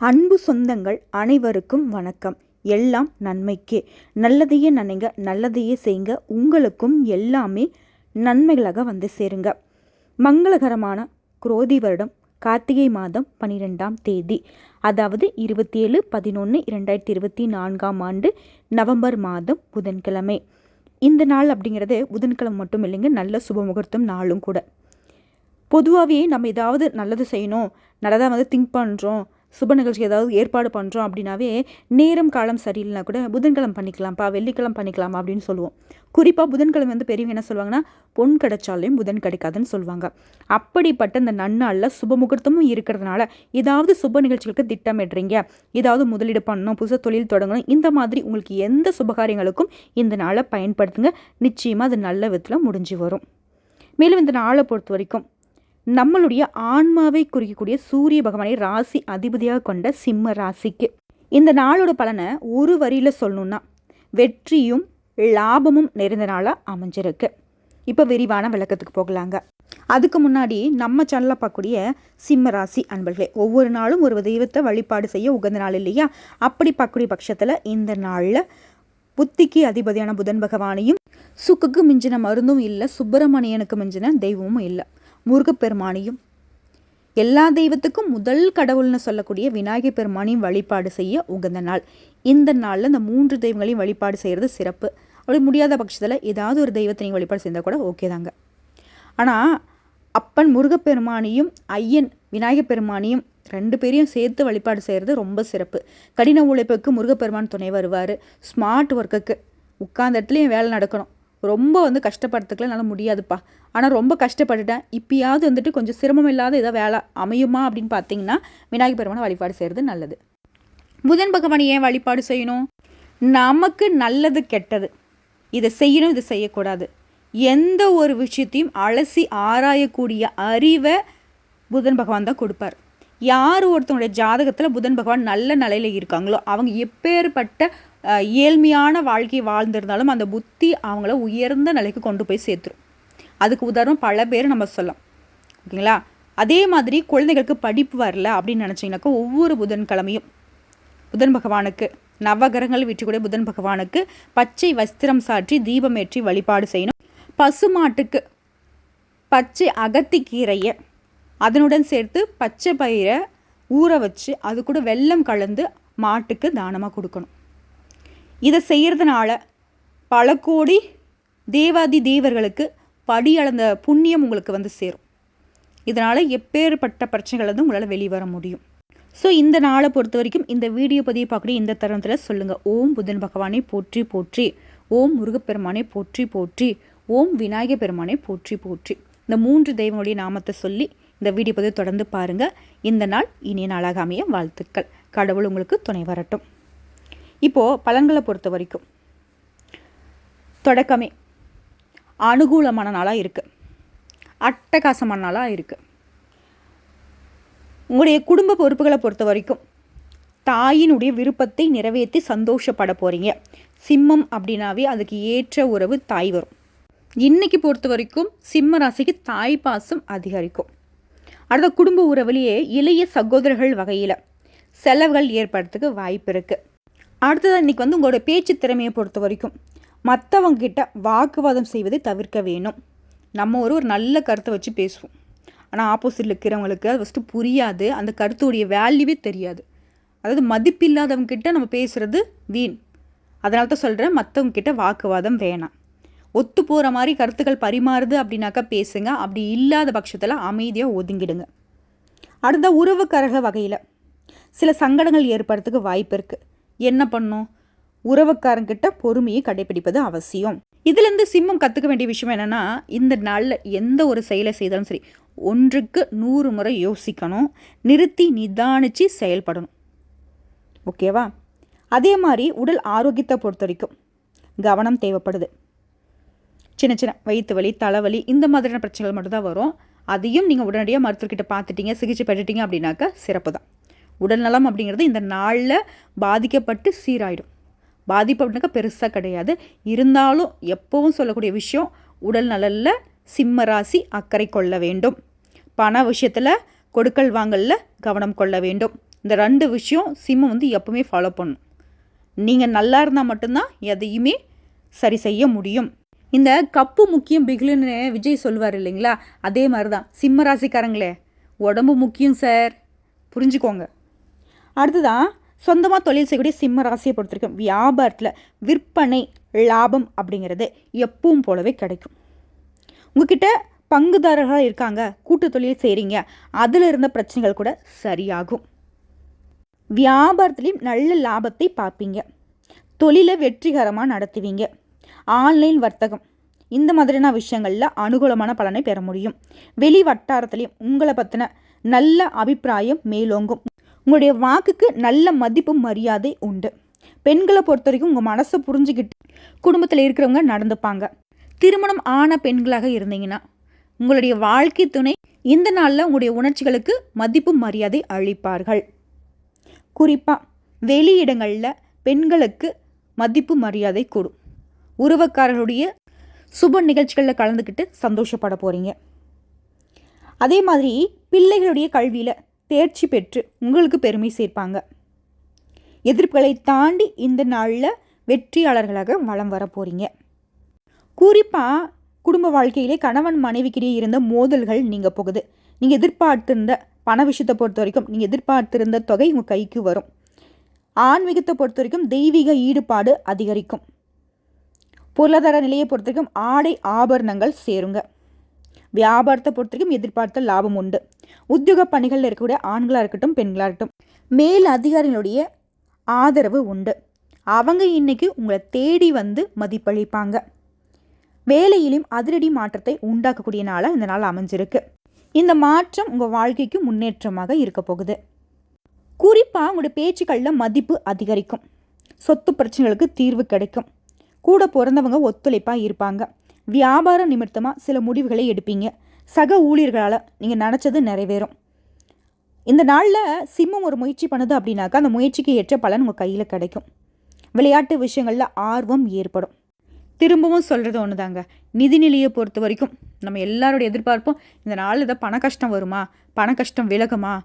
அன்பு சொந்தங்கள் அனைவருக்கும் வணக்கம். எல்லாம் நன்மைக்கே. நல்லதையே நினைங்க நல்லதையே செய்யுங்க உங்களுக்கும் எல்லாமே நன்மைகளாக வந்து சேருங்க. மங்களகரமான குரோதி வருடம் கார்த்திகை மாதம் பனிரெண்டாம் தேதி. அதாவது இருபத்தி ஏழு பதினொன்று இரண்டாயிரத்தி இருபத்தி நான்காம் ஆண்டு நவம்பர் மாதம் புதன்கிழமை. இந்த நாள் அப்படிங்கிறது புதன்கிழமை மட்டும் இல்லைங்க நல்ல சுபமுகூர்த்தம் நாளும் கூட. பொதுவாகவே நம்ம ஏதாவது நல்லது செய்யணும் நல்லதாக வந்து திங்க் பண்ணுறோம் சுப நிகழ்ச்சி ஏதாவது ஏற்பாடு பண்ணுறோம் அப்படின்னாவே நேரம் காலம் சரியில்லைனா கூட புதன்கிழமை பண்ணிக்கலாம்ப்பா வெள்ளிக்கிழமை பண்ணிக்கலாமா அப்படின்னு சொல்லுவோம். குறிப்பாக புதன்கிழமை வந்து பெரியவங்க என்ன சொல்லுவாங்கன்னா பொன் கிடைச்சாலையும் புதன் கிடைக்காதுன்னு சொல்லுவாங்க. அப்படிப்பட்ட இந்த நன்னாளில் சுப முகூர்த்தமும் இருக்கிறதுனால ஏதாவது சுப நிகழ்ச்சிகளுக்கு திட்டமிடுறீங்க ஏதாவது முதலீடு பண்ணணும் புதுசாக தொழில் தொடங்கணும் இந்த மாதிரி உங்களுக்கு எந்த சுபகாரியங்களுக்கும் இந்த நாளை பயன்படுத்துங்க. நிச்சயமாக அது நல்ல விதத்தில் முடிஞ்சு வரும். மேலும் இந்த நாளை பொறுத்த வரைக்கும் நம்மளுடைய ஆன்மாவை குறிக்கக்கூடிய சூரிய பகவானை ராசி அதிபதியாக கொண்ட சிம்ம ராசிக்கு. இந்த நாளோட பலனை ஒரு வரியில் சொல்லணும்னா வெற்றியும் லாபமும் நிறைந்த நாளாக அமைஞ்சிருக்கு. இப்போ விரிவான விளக்கத்துக்கு போகலாங்க. அதுக்கு முன்னாடி நம்ம சேனலில் பார்க்கக்கூடிய சிம்ம ராசி அன்பர்களே ஒவ்வொரு நாளும் ஒரு தெய்வத்தை வழிபாடு செய்ய உகந்த நாள் இல்லையா? அப்படி பார்க்கக்கூடிய பட்சத்தில் இந்த நாளில் புத்திக்கு அதிபதியான புதன் பகவானையும் சுக்குக்கு மிஞ்சின மருந்தும் இல்லை சுப்பிரமணியனுக்கு மிஞ்சின தெய்வமும் இல்லை. முருகப்பெருமானையும். எல்லா தெய்வத்துக்கும் முதல் கடவுள்னு சொல்லக்கூடிய விநாயகர் பெருமானையும் வழிபாடு செய்ய உகந்த நாள். இந்த நாளில் இந்த மூன்று தெய்வங்களையும் வழிபாடு செய்கிறது சிறப்பு. அப்படி முடியாத பட்சத்தில் ஏதாவது ஒரு தெய்வத்தை நீங்கள் வழிபாடு செய்தால் கூட ஓகே தாங்க. ஆனால் அப்பன் முருகப்பெருமானையும் ஐயன் விநாயகப் பெருமானையும் ரெண்டு பேரையும் சேர்த்து வழிபாடு செய்கிறது ரொம்ப சிறப்பு. கடின உழைப்புக்கு முருகப்பெருமான் துணை வருவார். ஸ்மார்ட் ஒர்க்குக்கு உட்கார்ந்த இடத்துலையும் வேலை நடக்கணும். ரொம்ப வந்து கஷ்டப்படுறதுக்குலாம் என்னால் முடியாதுப்பா. ஆனால் ரொம்ப கஷ்டப்பட்டுட்டேன். இப்பயாவது வந்துட்டு கொஞ்சம் சிரமம் இல்லாத ஏதாவது வேலை அமையுமா அப்படின்னு பார்த்தீங்கன்னா விநாயகர் பெருமானை வழிபாடு செய்கிறது நல்லது. புதன் பகவானை ஏன் வழிபாடு செய்யணும்? நமக்கு நல்லது கெட்டது. இதை செய்யணும் இதை செய்யக்கூடாது. எந்த ஒரு விஷயத்தையும் அலசி ஆராயக்கூடிய அறிவை புதன் பகவான் தான் கொடுப்பார். யார் ஒருத்தனுடைய ஜாதகத்தில் புதன் பகவான் நல்ல நிலையில் இருக்காங்களோ அவங்க எப்பேற்பட்ட ஏழ்மையான வாழ்க்கை வாழ்ந்திருந்தாலும் அந்த புத்தி அவங்கள உயர்ந்த நிலைக்கு கொண்டு போய் சேர்த்துரும். அதுக்கு உதாரணம் பல பேர் நம்ம சொல்லலாம். ஓகேங்களா? அதே மாதிரி குழந்தைகளுக்கு படிப்பு வரல அப்படின்னு நினச்சிங்கனாக்கா ஒவ்வொரு புதன்கிழமையும் புதன் பகவானுக்கு நவகிரகங்கள் வீட்டுக்கூடிய புதன் பகவானுக்கு பச்சை வஸ்திரம் சாற்றி தீபமேற்றி வழிபாடு செய்யணும். பசுமாட்டுக்கு பச்சை அகத்திக்கீரையை அதனுடன் சேர்த்து பச்சை பயிரை ஊற வச்சு அது கூட வெல்லம் கலந்து மாட்டுக்கு தானமாக கொடுக்கணும். இதை செய்கிறதுனால பல கோடி தேவாதி தேவர்களுக்கு படி அளந்த புண்ணியம் உங்களுக்கு வந்து சேரும். இதனால் எப்பேற்பட்ட பிரச்சனைகள் வந்து உங்களால் வெளிவர முடியும். ஸோ இந்த நாளை பொறுத்த வரைக்கும் இந்த வீடியோ பதிவை பார்க்குற இந்த தருணத்தில் சொல்லுங்கள் ஓம் புதன் பகவானை போற்றி போற்றி. ஓம் முருகப்பெருமானை போற்றி போற்றி. ஓம் விநாயகப் பெருமானை போற்றி போற்றி. இந்த மூன்று தெய்வங்களுடைய நாமத்தை சொல்லி இந்த வீடியோ பதிவை தொடர்ந்து பாருங்கள் இந்த நாள் இனிய நாளாக அமைய வாழ்த்துக்கள். கடவுள் உங்களுக்கு துணை வரட்டும். இப்போது பலன்களை பொறுத்த வரைக்கும். தொடக்கமே அனுகூலமான நாளாக இருக்குது அட்டகாசமான நாளாக இருக்குது உங்களுடைய குடும்ப பொறுப்புகளை பொறுத்த வரைக்கும் தாயினுடைய விருப்பத்தை நிறைவேற்றி சந்தோஷப்பட போகிறீங்க சிம்மம் அப்படின்னாவே அதுக்கு ஏற்ற உறவு தாய் வரும். இன்னைக்கு பொறுத்த வரைக்கும் சிம்ம ராசிக்கு தாய் பாசம் அதிகரிக்கும். அடுத்த குடும்ப உறவுலேயே இளைய சகோதரர்கள் வகையில் செலவுகள் ஏற்படுறதுக்கு வாய்ப்பு இருக்குது அடுத்ததாக இன்றைக்கி வந்து உங்களோட பேச்சு திறமையை பொறுத்த வரைக்கும் மற்றவங்கக்கிட்ட வாக்குவாதம் செய்வதை தவிர்க்க வேணும் நம்ம ஒரு ஒரு நல்ல கருத்தை வச்சு பேசுவோம். ஆனால் ஆப்போசிட்டில் இருக்கிறவங்களுக்கு அது ஃபஸ்ட்டு புரியாது. அந்த கருத்துடைய வேல்யூவே தெரியாது. அதாவது மதிப்பில்லாதவங்கக்கிட்ட நம்ம பேசுகிறது வீண். அதனால தான் சொல்கிறேன் மற்றவங்க கிட்ட வாக்குவாதம் வேணாம். ஒத்து போகிற மாதிரி கருத்துக்கள் பரிமாறுது அப்படின்னாக்கா பேசுங்க. அப்படி இல்லாத பட்சத்தில் அமைதியாக ஒதுங்கிடுங்க. அடுத்த உறவுக்காரக வகையில் சில சங்கடங்கள் ஏற்படுறதுக்கு வாய்ப்பு இருக்குது என்ன பண்ணும்? உறவுக்காரங்கிட்ட பொறுமையை கடைபிடிப்பது அவசியம். இதுலேருந்து சிம்மம் கற்றுக்க வேண்டிய விஷயம் என்னென்னா இந்த நாளில் எந்த ஒரு செயலை செய்தாலும் சரி ஒன்றுக்கு நூறு முறை யோசிக்கணும் நிறுத்தி நிதானித்து செயல்படணும். ஓகேவா? அதே மாதிரி உடல் ஆரோக்கியத்தை பொறுத்த வரைக்கும் கவனம் தேவைப்படுது. சின்ன சின்ன வயிற்று வலி தலைவலி இந்த மாதிரியான பிரச்சனைகள் மட்டும்தான் வரும். அதையும் நீங்கள் உடனடியாக மருத்துவர்கிட்ட பார்த்துட்டீங்க சிகிச்சை பெற்றுட்டீங்க அப்படின்னாக்கா சிறப்பு தான் உடல்நலம் அப்படிங்கிறது இந்த நாளில் பாதிக்கப்பட்டு சீராயிடும். பாதிப்பு அப்படின்னாக்கா பெருசாக கிடையாது. இருந்தாலும் எப்போவும் சொல்லக்கூடிய விஷயம் உடல் நலனில் சிம்ம ராசி அக்கறை கொள்ள வேண்டும். பண விஷயத்தில் கொடுக்கல் வாங்கலில் கவனம் கொள்ள வேண்டும். இந்த ரெண்டு விஷயம் சிம்மம் வந்து எப்பவுமே ஃபாலோ பண்ணும். நீங்கள் நல்லா இருந்தால் மட்டும்தான் எதையுமே சரி செய்ய முடியும். இந்த கப்பு முக்கியம் பிகிலுன்னு விஜய் சொல்லுவார் இல்லைங்களா? அதே மாதிரி தான் சிம்ம ராசிக்காரங்களே உடம்பு முக்கியம் சார். புரிஞ்சுக்கோங்க. அடுத்ததான் சொந்தமாக தொழில் செய்யக்கூடிய சிம்ம ராசியை பொறுத்திருக்கும். வியாபாரத்தில் விற்பனை லாபம் அப்படிங்கிறது எப்பவும் போலவே கிடைக்கும். உங்ககிட்ட பங்குதாரர்களாக இருக்காங்க கூட்டு தொழில் செய்கிறீங்க அதில் இருந்த பிரச்சனைகள் கூட சரியாகும். வியாபாரத்துலேயும் நல்ல லாபத்தை பார்ப்பீங்க. தொழிலை வெற்றிகரமாக நடத்துவீங்க. ஆன்லைன் வர்த்தகம் இந்த மாதிரியான விஷயங்களில் அனுகூலமான பலனை பெற முடியும். வெளி வட்டாரத்துலேயும் உங்களை பற்றின நல்ல அபிப்பிராயம் மேலோங்கும். உங்களுடைய வாக்குக்கு நல்ல மதிப்பு மரியாதை உண்டு. பெண்களை பொறுத்த வரைக்கும் உங்கள் மனசை புரிஞ்சுக்கிட்டு குடும்பத்தில் இருக்கிறவங்க நடந்துப்பாங்க. திருமணம் ஆன பெண்களாக இருந்தீங்கன்னா உங்களுடைய வாழ்க்கை துணை இந்த நாளில் உங்களுடைய உணர்ச்சிகளுக்கு மதிப்பு மரியாதை அளிப்பார்கள். குறிப்பாக வெளியிடங்களில் பெண்களுக்கு மதிப்பு மரியாதை கூடும். உறவக்காரர்களுடைய சுப நிகழ்ச்சிகளில் கலந்துக்கிட்டு சந்தோஷப்பட போகிறீங்க அதே மாதிரி பிள்ளைகளுடைய கல்வியில் தேர்ச்சி பெற்று உங்களுக்கு பெருமை சேர்ப்பாங்க. எதிர்ப்புகளை தாண்டி இந்த நாளில் வெற்றியாளர்களாக வளம் வர போகிறீங்க குறிப்பாக குடும்ப வாழ்க்கையிலே கணவன் மனைவிக்கிடையே இருந்த மோதல்கள் நீங்கள் போகுது. நீங்கள் எதிர்பார்த்திருந்த பண விஷயத்தை பொறுத்த வரைக்கும் நீங்கள் எதிர்பார்த்திருந்த தொகை உங்கள் கைக்கு வரும். ஆன்மீகத்தை பொறுத்த வரைக்கும் தெய்வீக ஈடுபாடு அதிகரிக்கும். பொருளாதார நிலையை பொறுத்த வரைக்கும் ஆடை ஆபரணங்கள் சேருங்க. வியாபாரத்தை பொறுத்த வரைக்கும் எதிர்பார்த்த லாபம் உண்டு. உத்தியோக பணிகளில் இருக்கக்கூடிய ஆண்களாக இருக்கட்டும் பெண்களாக இருக்கட்டும் மேல் அதிகாரிகளுடைய ஆதரவு உண்டு. அவங்க இன்னைக்கு உங்களை தேடி வந்து மதிப்பளிப்பாங்க. வேலையிலும் அதிரடி மாற்றத்தை உண்டாக்கக்கூடிய நாளாக இந்த நாள் அமைஞ்சிருக்கு. இந்த மாற்றம் உங்கள் வாழ்க்கைக்கு முன்னேற்றமாக இருக்க போகுது. குறிப்பாக உங்களுடைய பேச்சுக்களில் மதிப்பு அதிகரிக்கும். சொத்து பிரச்சனைகளுக்கு தீர்வு கிடைக்கும். கூட பிறந்தவங்க ஒத்துழைப்பாக இருப்பாங்க. வியாபார நிமித்தமாக சில முடிவுகளை எடுப்பீங்க. சக ஊழியர்களால் நீங்கள் நினச்சது நிறைவேறும். இந்த நாளில் சிம்மம் ஒரு முயற்சி பண்ணுது அப்படின்னாக்கா அந்த முயற்சிக்கு ஏற்ற பலன் உங்கள் கையில் கிடைக்கும். விளையாட்டு விஷயங்களில் ஆர்வம் ஏற்படும். திரும்பவும் சொல்கிறது ஒன்று தாங்க நிதிநிலையை பொறுத்த வரைக்கும் நம்ம எல்லாரோட எதிர்பார்ப்போம் இந்த நாளில் இதை பண கஷ்டம் வருமா? பண கஷ்டம் விலகுமா?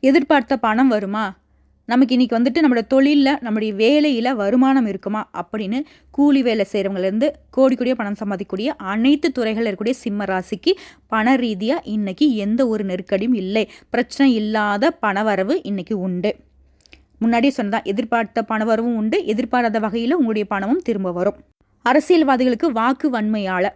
எதிர்பார்த்த பணம் வருமா? நமக்கு இன்றைக்கி வந்துட்டு நம்மளோட தொழிலில் நம்முடைய வேலையில் வருமானம் இருக்குமா அப்படின்னு கூலி வேலை செய்கிறவங்கலேருந்து கோடி கோடியாக பணம் சம்பாதிக்கக்கூடிய அனைத்து துறைகளில் இருக்கக்கூடிய சிம்ம ராசிக்கு பண ரீதியாக இன்றைக்கி எந்த ஒரு நெருக்கடியும் இல்லை. பிரச்சனை இல்லாத பணவரவு இன்றைக்கி உண்டு. முன்னாடியே சொன்னதான் எதிர்பார்த்த பணவரவும் உண்டு. எதிர்பாராத வகையில் உங்களுடைய பணமும் திரும்ப வரும். அரசியல்வாதிகளுக்கு வாக்கு வன்மையால்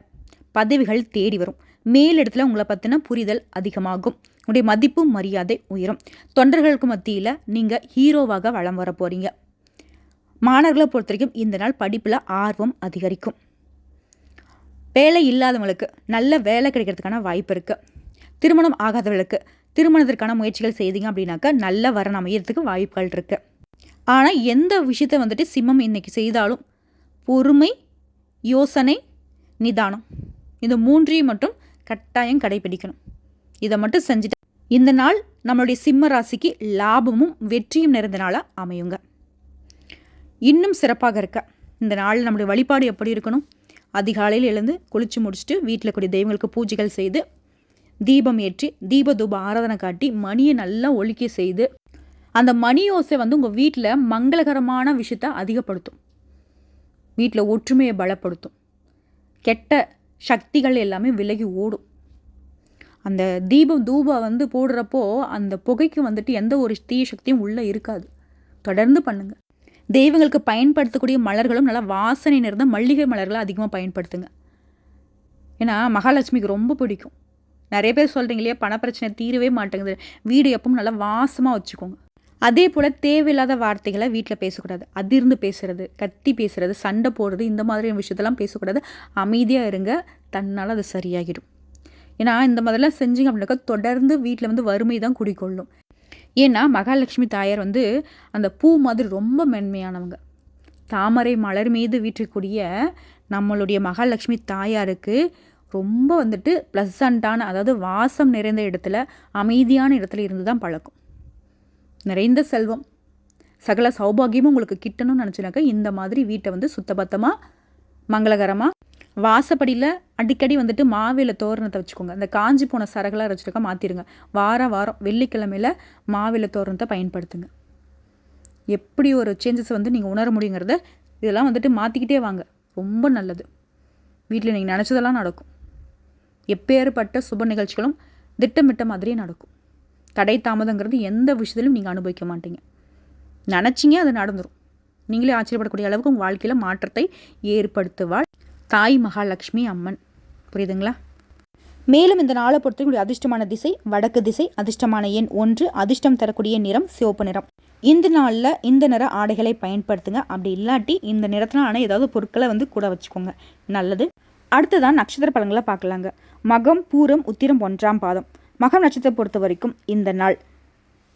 பதவிகள் தேடி வரும். மேலிடத்தில் உங்களை பற்றின புரிதல் அதிகமாகும். உங்களுடைய மதிப்பு மரியாதை உயரும். தொண்டர்களுக்கு மத்தியில் நீங்கள் ஹீரோவாக வளம் வர போகிறீங்க மாணவர்களை பொறுத்த வரைக்கும் இந்த நாள் படிப்பில் ஆர்வம் அதிகரிக்கும். வேலை இல்லாதவங்களுக்கு நல்ல வேலை கிடைக்கிறதுக்கான வாய்ப்பு இருக்குது திருமணம் ஆகாதவர்களுக்கு திருமணத்திற்கான முயற்சிகள் செய்தீங்க அப்படின்னாக்கா நல்ல வரன் அமையறதுக்கு வாய்ப்புகள் இருக்குது ஆனால் எந்த விஷயத்தை வந்துட்டு சிம்மம் இன்றைக்கி செய்தாலும் பொறுமை யோசனை நிதானம் இந்த மூன்றையும் மட்டும் கட்டாயம் கடைபிடிக்கணும். இதை மட்டும் செஞ்சுட்டு இந்த நாள் நம்மளுடைய சிம்ம ராசிக்கு லாபமும் வெற்றியும் நிறைந்த நாளாக அமையுங்க. இன்னும் சிறப்பாக இருக்க. இந்த நாள் நம்மளுடைய வழிபாடு எப்படி இருக்கணும்? அதிகாலையில் எழுந்து குளித்து முடிச்சுட்டு வீட்டில் கூடிய தெய்வங்களுக்கு பூஜைகள் செய்து தீபம் ஏற்றி தீப தூப ஆராதனை காட்டி மணியை நல்லா ஒழிக்க செய்து அந்த மணி ஓசை வந்து உங்கள் வீட்டில் மங்களகரமான விஷயத்தை அதிகப்படுத்தும். வீட்டில் ஒற்றுமையை பலப்படுத்தும். கெட்ட சக்திகள் எல்லாமே விலகி ஓடும். அந்த தீபம் தூபம் வந்து போடுறப்போ அந்த புகைக்கு வந்துட்டு எந்த ஒரு தீய சக்தியும் உள்ளே இருக்காது. தொடர்ந்து பண்ணுங்க. தெய்வங்களுக்கு பயன்படுத்தக்கூடிய மலர்களும் நல்லா வாசனை நிறைந்த மல்லிகை மலர்களை அதிகமாக பயன்படுத்துங்க. ஏன்னா மகாலட்சுமிக்கு ரொம்ப பிடிக்கும். நிறைய பேர் சொல்கிறீங்க இல்லையா பணப்பிரச்சனை தீரவே மாட்டேங்குது. வீடு எப்பவும் நல்லா வாசமாக வச்சுக்கோங்க. அதே போல் தேவையில்லாத வார்த்தைகளை வீட்டில் பேசக்கூடாது. அதிர்ந்து பேசுகிறது கத்தி பேசுகிறது சண்டை போடுறது இந்த மாதிரியான விஷயத்தெல்லாம் பேசக்கூடாது. அமைதியாக இருங்க. தன்னால் அது சரியாகிடும். ஏன்னா இந்த மாதிரிலாம் செஞ்சிங்க அப்படின்னாக்கா தொடர்ந்து வீட்டில் வந்து வறுமை தான் குடிக்கொள்ளும் ஏன்னா மகாலட்சுமி தாயார் வந்து அந்த பூ மாதிரி ரொம்ப மென்மையானவங்க. தாமரை மலர் மீது வீற்றக்கூடிய நம்மளுடைய மகாலட்சுமி தாயாருக்கு ரொம்ப வந்துட்டு ப்ளசண்ட்டான அதாவது வாசம் நிறைந்த இடத்துல அமைதியான இடத்துல இருந்து தான் பழக்கம். நிறைந்த செல்வம். சகல சௌபாகியமும் உங்களுக்கு கிட்டணும்னு நினச்சினாக்கா இந்த மாதிரி வீட்டை வந்து சுத்தபத்தமாக மங்களகரமாக வாசப்படியில் அடிக்கடி வந்துட்டு மாவில தோரணத்தை வச்சுக்கோங்க. அந்த காஞ்சி போன சரகெல்லாம் வச்சுருக்க மாற்றிடுங்க வாரம் வாரம் வெள்ளிக்கிழமையில் மாவில தோரணத்தை பயன்படுத்துங்க. எப்படி ஒரு சேஞ்சஸ் வந்து நீங்கள் உணர முடியுங்கிறத இதெல்லாம் வந்துட்டு மாற்றிக்கிட்டே வாங்க. ரொம்ப நல்லது. வீட்டில் நீங்கள் நினச்சதெல்லாம் நடக்கும். எப்பேற்பட்ட சுப நிகழ்ச்சிகளும் திட்டமிட்ட மாதிரியே நடக்கும். தடை தாமதங்கிறது எந்த விஷயத்திலும் நீங்கள் அனுபவிக்க மாட்டீங்க. நினச்சிங்க அது நடந்துடும் நீங்களே ஆச்சரியப்படக்கூடிய அளவுக்கு உங்கள் வாழ்க்கையில் மாற்றத்தை ஏற்படுத்துவாள். தாய் மகாலட்சுமி அம்மன். புரியுதுங்களா? மேலும் இந்த நாளை பொறுத்தவரைக்கும் அதிர்ஷ்டமான திசை வடக்கு திசை அதிர்ஷ்டமான எண் ஒன்று அதிர்ஷ்டம் தரக்கூடிய நிறம் சிவப்பு நிறம். இந்த நாளில் இந்த நிற ஆடைகளை பயன்படுத்துங்க. அப்படி இல்லாட்டி இந்த நிறத்தினால ஏதாவது பொருட்களை வந்து கூட வச்சுக்கோங்க. நல்லது. அடுத்ததான் நட்சத்திர பலன்களை பார்க்கலாங்க. மகம் பூரம் உத்திரம் ஒன்றாம் பாதம். மகம் நட்சத்திரம் பொறுத்த வரைக்கும் இந்த நாள்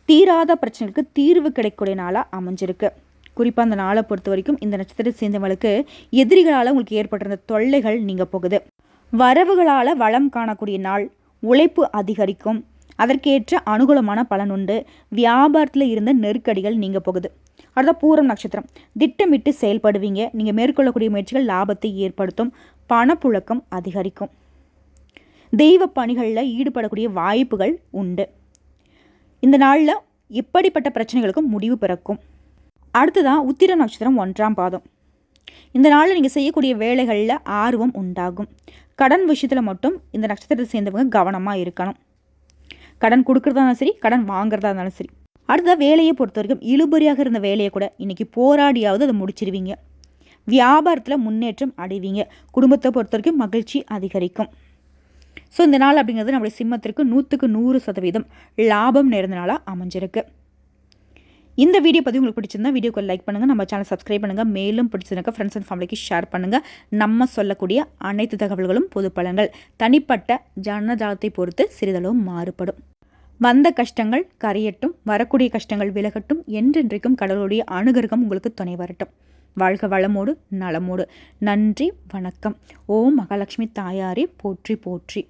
தீராத பிரச்சனைகளுக்கு தீர்வு கிடைக்கக்கூடிய நாளாக அமைஞ்சிருக்கு. குறிப்பாக அந்த நாளை பொறுத்த வரைக்கும் இந்த நட்சத்திரத்தை சேர்ந்தவங்களுக்கு எதிரிகளால் உங்களுக்கு ஏற்பட்டிருந்த தொல்லைகள் நீங்கள் போகுது. வரவுகளால் வளம் காணக்கூடிய நாள் உழைப்பு அதிகரிக்கும். அதற்கேற்ற அனுகூலமான பலன் உண்டு. வியாபாரத்தில் இருந்த நெருக்கடிகள் நீங்கள் போகுது. அடுத்த பூரம் நட்சத்திரம். திட்டமிட்டு செயல்படுவீங்க. நீங்கள் மேற்கொள்ளக்கூடிய முயற்சிகள் லாபத்தை ஏற்படுத்தும். பணப்புழக்கம் அதிகரிக்கும். தெய்வ பணிகளில் ஈடுபடக்கூடிய வாய்ப்புகள் உண்டு. இந்த நாளில் எப்படிப்பட்ட பிரச்சனைகளுக்கும் முடிவு பிறக்கும். அடுத்ததான் உத்திர நட்சத்திரம் ஒன்றாம் பாதம். இந்த நாளில் நீங்கள் செய்யக்கூடிய வேலைகளில் ஆர்வம் உண்டாகும். கடன் விஷயத்தில் மட்டும் இந்த நட்சத்திரத்தை சேர்ந்தவங்க கவனமாக இருக்கணும். கடன் கொடுக்குறதா இருந்தாலும் சரி கடன் வாங்குறதா இருந்தாலும் சரி. அடுத்த வேலையை பொறுத்த வரைக்கும் இழுபறியாக இருந்த வேலையை கூட இன்றைக்கி போராடியாவது அதை முடிச்சிருவீங்க. வியாபாரத்தில் முன்னேற்றம் அடைவீங்க. குடும்பத்தை பொறுத்த வரைக்கும் மகிழ்ச்சி அதிகரிக்கும். ஸோ இந்த நாள் அப்படிங்கிறது நம்மளுடைய சிம்மத்திற்கு நூற்றுக்கு நூறு சதவீதம் லாபம் நேர்ந்த நாளாக அமைஞ்சிருக்கு. இந்த வீடியோ பற்றி உங்களுக்கு பிடிச்சிருந்தா வீடியோக்கு லைக் பண்ணுங்கள் நம்ம சேனல் சப்ஸ்கிரைப் பண்ணுங்கள் மேலும் பிடிச்சிருக்க ஃப்ரெண்ட்ஸ் அண்ட் ஃபேமிலிக்கு ஷேர் பண்ணுங்கள் நம்ம சொல்லக்கூடிய அனைத்து தகவல்களும் பொது பலன்கள் தனிப்பட்ட ஜனஜாலத்தை பொறுத்து சிறிதளவும் மாறுபடும். வந்த கஷ்டங்கள் கரையட்டும் வரக்கூடிய கஷ்டங்கள் விலகட்டும் என்றென்றைக்கும் கடவுளுடைய அனுகிரகம் உங்களுக்கு துணை வரட்டும். வாழ்க வளமோடு நலமோடு. நன்றி வணக்கம். ஓம் மகாலட்சுமி தாயாரே போற்றி போற்றி.